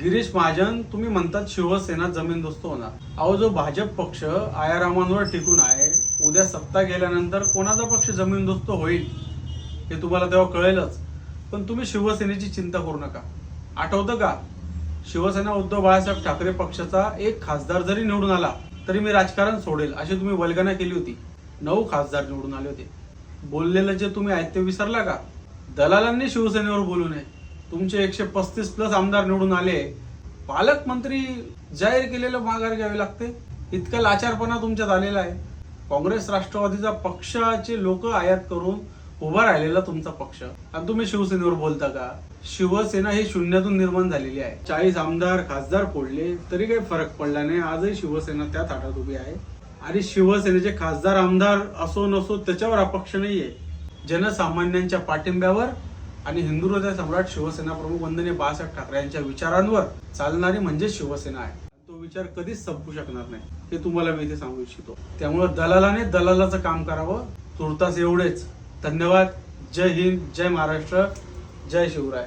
गिरीश महाजन तुम्ही म्हणतात शिवसेना जमीनदोस्त होणार. अहो जो भाजप पक्ष आयारामांवर टिकून आहे उद्या सत्ता गेल्यानंतर कोणाचा पक्ष जमीनदोस्त होईल हे तुम्हाला तेव्हा कळेलच. पण तुम्ही शिवसेनेची चिंता करू नका. आठवतं का? शिवसेना उद्धव बाळासाहेब ठाकरे पक्षाचा एक खासदार जरी निवडून आला तरी मी राजकारण सोडेल अशी तुम्ही वल्गना केली होती. नऊ खासदार निवडून आले होते. बोललेलं जे तुम्ही ऐत्य विसरला का? दलालांनी शिवसेनेवर बोलू नये. तुमचे एकशे पस्तीस प्लस आमदार निवडून आले पालकमंत्री जाहीर केलेलं माघार घ्यावे लागते. इतका लाचारपणा तुमच्यात आलेला आहे. काँग्रेस राष्ट्रवादीचा पक्षाचे लोक आयात करून उभा राहिलेला तुमचा पक्ष. आणि तुम्ही शिवसेनेवर बोलता का? शिवसेना ही शून्यातून निर्माण झालेली आहे. चाळीस आमदार खासदार फोडले तरी काही फरक पडला नाही. आजही शिवसेना त्या थाटात उभी आहे. आणि शिवसेनेचे खासदार आमदार असो नसो त्याच्यावर अपक्ष नाहीये. जनसामान्यांच्या पाठिंब्यावर आणि हिंदू हृदय सम्राट शिवसेना प्रमुख वंदने बाळासाहेब ठाकरे यांच्या विचारांवर चालणारी म्हणजे शिवसेना आहे. तो विचार कधीच संपू शकणार नाही हे तुम्हाला मी इथे सांगू इच्छितो. त्यामुळे दलालाने दलालाचं काम करावं. तुर्तास एवढेच. धन्यवाद. जय हिंद. जय महाराष्ट्र. जय शिवराय.